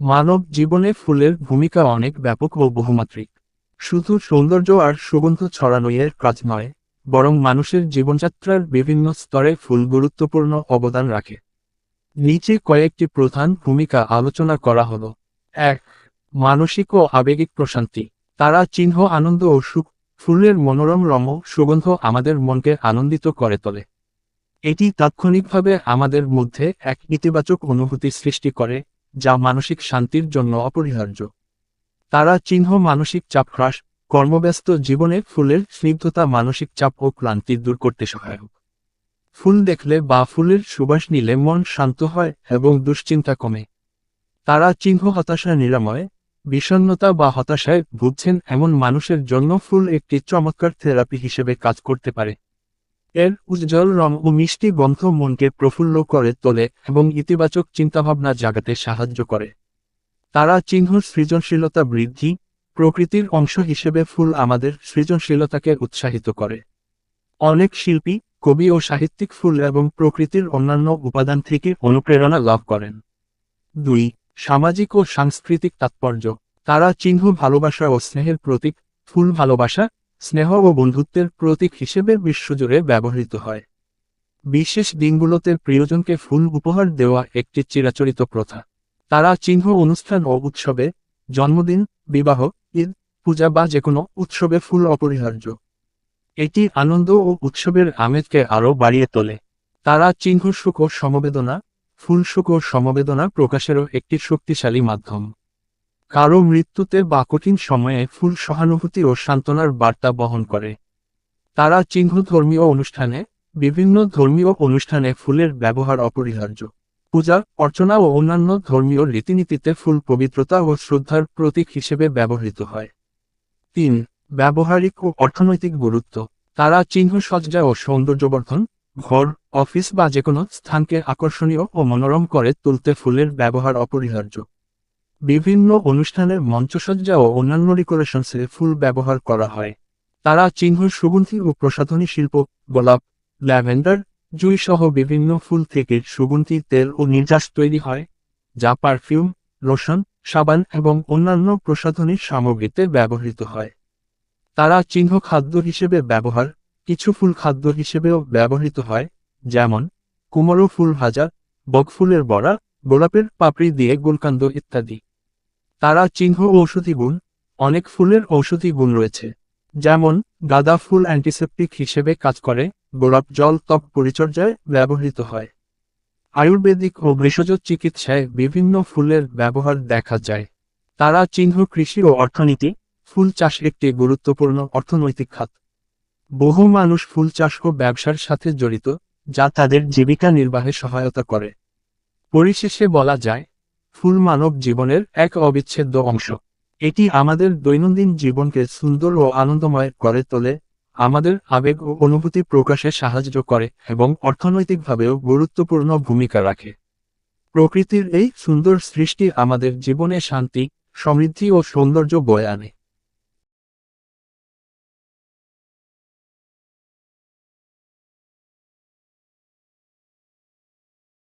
মানব জীবনে ফুলের ভূমিকা অনেক ব্যাপক ও বহুমাত্রিক। শুধু সৌন্দর্য আর সুগন্ধ ছড়ানো এর কাজ নয়, বরং মানুষের জীবনযাত্রার বিভিন্ন স্তরে ফুল গুরুত্বপূর্ণ অবদান রাখে। নিচে কয়েকটি প্রধান ভূমিকা আলোচনা করা হলো। এক, মানসিক ও আবেগিক প্রশান্তি। তারা চিহ্ন, আনন্দ ও সুখ, ফুলের মনোরম রম সুগন্ধ আমাদের মনকে আনন্দিত করে তোলে। এটি তাৎক্ষণিকভাবে আমাদের মধ্যে এক ইতিবাচক অনুভূতি সৃষ্টি করে যা মানসিক শান্তির জন্য অপরিহার্য। তারা চিহ্ন, মানসিক চাপ হ্রাস, কর্মব্যস্ত জীবনে ফুলের স্নিগ্ধতা, মানসিক চাপ ও ক্লান্তি দূর করতে সহায়ক। ফুল দেখলে বা ফুলের সুবাস নিলে মন শান্ত হয় এবং দুশ্চিন্তা কমে। তারা চিহ্ন, হতাশা, নিরাময় বিষণ্নতা বা হতাশায় ভুগছেন এমন মানুষের জন্য ফুল একটি চমৎকার থেরাপি হিসেবে কাজ করতে পারে। এর উজ্জ্বল রং ও মিষ্টি গন্ধ মনকে প্রফুল্ল করে তোলে এবং ইতিবাচক চিন্তাভাবনা জাগাতে সাহায্য করে। তারা চিহ্ন সৃজনশীলতা বৃদ্ধি, প্রকৃতির অংশ হিসেবে ফুল আমাদের সৃজনশীলতাকে উৎসাহিত করে। অনেক শিল্পী, কবি ও সাহিত্যিক ফুল এবং প্রকৃতির অন্যান্য উপাদান থেকে অনুপ্রেরণা লাভ করেন। দুই, সামাজিক ও সাংস্কৃতিক তাৎপর্য। তারা চিহ্ন ভালোবাসা ও স্নেহের প্রতীক, ফুল ভালোবাসা স্নেহ ও বন্ধুত্বের প্রতীক হিসেবে বিশ্বজুড়ে ব্যবহৃত হয়। বিশেষ দিনগুলোতে প্রিয়জনকে ফুল উপহার দেওয়া একটি চিরাচরিত প্রথা। তারা চিহ্ন, অনুষ্ঠান ও উৎসবে জন্মদিন, বিবাহ, ঈদ, পূজা বা যে কোনো উৎসবে ফুল অপরিহার্য। এটি আনন্দ ও উৎসবের আমেজকে আরও বাড়িয়ে তোলে। তারা চিহ্ন, সুখ ও সমবেদনা, ফুল সুখ ও সমবেদনা প্রকাশেরও একটি শক্তিশালী মাধ্যম। কারও মৃত্যুতে বা কঠিন সময়ে ফুল সহানুভূতি ও সান্ত্বনার বার্তা বহন করে। তারা চিহ্ন ধর্মীয় অনুষ্ঠানে, বিভিন্ন ধর্মীয় অনুষ্ঠানে ফুলের ব্যবহার অপরিহার্য। পূজা, অর্চনা ও অন্যান্য ধর্মীয় রীতিনীতিতে ফুল পবিত্রতা ও শ্রদ্ধার প্রতীক হিসেবে ব্যবহৃত হয়। তিন, ব্যবহারিক ও অর্থনৈতিক গুরুত্ব। তারা চিহ্ন সজ্জা ও সৌন্দর্যবর্ধন, ঘর, অফিস বা যে কোনো স্থানকে আকর্ষণীয় ও মনোরম করে তুলতে ফুলের ব্যবহার অপরিহার্য। বিভিন্ন অনুষ্ঠানের মঞ্চসজ্জা ও অন্যান্য ডেকোরেশনসে ফুল ব্যবহার করা হয়। তারা চিহ্ন, সুগন্ধি ও প্রসাধনী শিল্প, গোলাপ, ল্যাভেন্ডার, জুই সহ বিভিন্ন ফুল থেকে সুগন্ধি, তেল ও নির্যাস তৈরি হয়, যা পারফিউম, লোশন, সাবান এবং অন্যান্য প্রসাধনী সামগ্রীতে ব্যবহৃত হয়। তারা চিহ্ন খাদ্য হিসেবে ব্যবহার, কিছু ফুল খাদ্য হিসেবেও ব্যবহৃত হয়, যেমন কুমড়ো ফুল ভাজা, বকফুলের বড়া, গোলাপের পাপড়ি দিয়ে গোলকান্দ ইত্যাদি। তারা চিহ্ন ঔষধি গুণ, অনেক ফুলের ঔষধি গুণ রয়েছে। যেমন, গাঁদা ফুল অ্যান্টিসেপটিক হিসেবে কাজ করে, গোলাপ জল ত্বক পরিচর্যায় ব্যবহৃত হয়। আয়ুর্বেদিক ও ভেষজ চিকিৎসায় বিভিন্ন ফুলের ব্যবহার দেখা যায়। তারা চিহ্ন কৃষি ও অর্থনীতি, ফুল চাষ একটি গুরুত্বপূর্ণ অর্থনৈতিক খাত। বহু মানুষ ফুল চাষ ও ব্যবসার সাথে জড়িত, যা তাদের জীবিকা নির্বাহে সহায়তা করে। পরিশেষে বলা যায় ফুল মানব জীবনের এক অবিচ্ছেদ্য অংশ। এটি আমাদের দৈনন্দিন জীবনকে সুন্দর ও আনন্দময় করে তোলে, আমাদের আবেগ ও অনুভূতি প্রকাশে সাহায্য করে এবং অর্থনৈতিকভাবেও গুরুত্বপূর্ণ ভূমিকা রাখে। প্রকৃতির এই সুন্দর সৃষ্টি আমাদের জীবনে শান্তি, সমৃদ্ধি ও সৌন্দর্য বয়ে আনে।